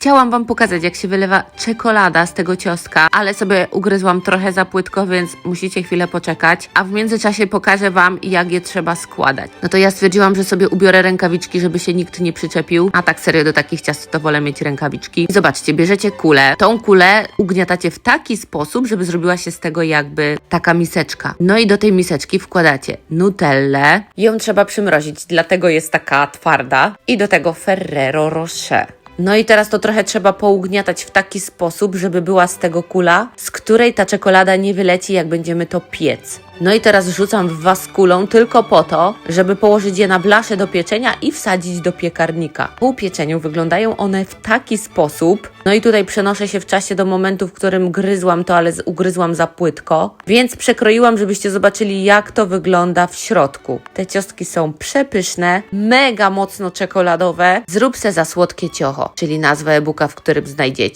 Chciałam wam pokazać, jak się wylewa czekolada z tego ciostka, ale sobie ugryzłam trochę za płytko, więc musicie chwilę poczekać. A w międzyczasie pokażę wam, jak je trzeba składać. No to ja stwierdziłam, że sobie ubiorę rękawiczki, żeby się nikt nie przyczepił. A tak serio, do takich ciast to wolę mieć rękawiczki. Zobaczcie, bierzecie kulę. Tą kulę ugniatacie w taki sposób, żeby zrobiła się z tego jakby taka miseczka. No i do tej miseczki wkładacie nutellę. Ją trzeba przymrozić, dlatego jest taka twarda. I do tego Ferrero Rocher. No i teraz to trochę trzeba pougniatać w taki sposób, żeby była z tego kula, z której ta czekolada nie wyleci, jak będziemy to piec. No i teraz rzucam w was kulą tylko po to, żeby położyć je na blaszę do pieczenia i wsadzić do piekarnika. Po upieczeniu wyglądają one w taki sposób. No i tutaj przenoszę się w czasie do momentu, w którym gryzłam to, ale ugryzłam za płytko. Więc przekroiłam, żebyście zobaczyli, jak to wygląda w środku. Te ciostki są przepyszne, mega mocno czekoladowe. Zrób se za słodkie ciocho, czyli nazwę e-booka, w którym znajdziecie.